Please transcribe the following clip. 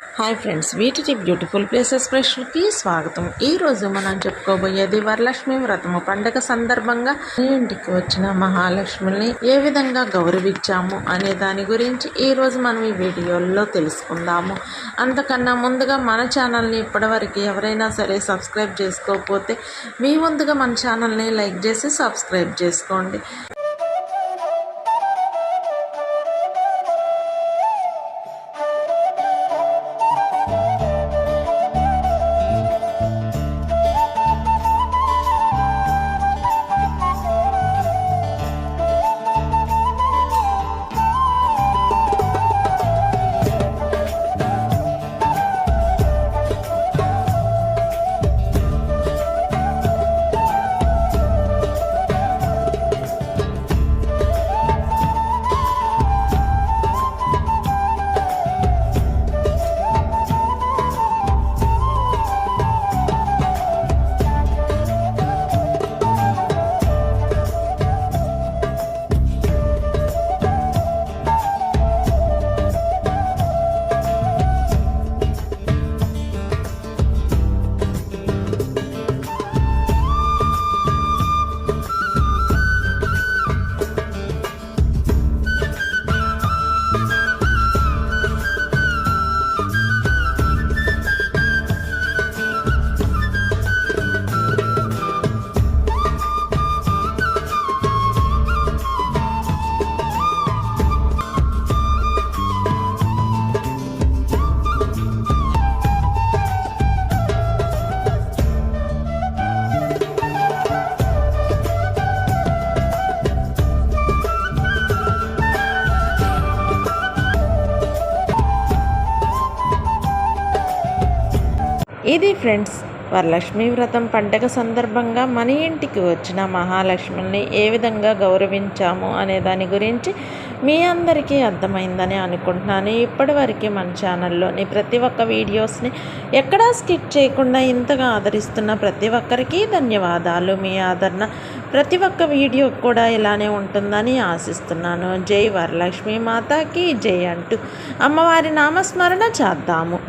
Hi friends వీటి beautiful places ఫ్రెష్కి స్వాగతం. ఈరోజు మనం చెప్పుకోబోయేది వరలక్ష్మి వ్రతము. పండగ సందర్భంగా ఇంటికి వచ్చిన మహాలక్ష్మిని ఏ విధంగా గౌరవించాము అనే దాని గురించి ఈరోజు మనం ఈ వీడియోలో తెలుసుకుందాము. అంతకన్నా ముందుగా మన ఛానల్ని ఇప్పటివరకు ఎవరైనా సరే సబ్స్క్రైబ్ చేసుకోకపోతే మీ ముందుగా మన ఛానల్ని లైక్ చేసి సబ్స్క్రైబ్ చేసుకోండి. ఇది ఫ్రెండ్స్ వరలక్ష్మి వ్రతం పండగ సందర్భంగా మన ఇంటికి వచ్చిన మహాలక్ష్మిని ఏ విధంగా గౌరవించాము అనే దాని గురించి మీ అందరికీ అర్థమైందని అనుకుంటున్నాను. ఇప్పటివరకు మన ఛానల్లోని ప్రతి ఒక్క వీడియోస్ని ఎక్కడా స్కిప్ చేయకుండా ఇంతగా ఆదరిస్తున్న ప్రతి ఒక్కరికి ధన్యవాదాలు. మీ ఆదరణ ప్రతి ఒక్క వీడియో కూడా ఇలానే ఉంటుందని ఆశిస్తున్నాను. జై వరలక్ష్మి మాతాకి జై అంటూ. అమ్మవారి నామస్మరణ చేద్దాము.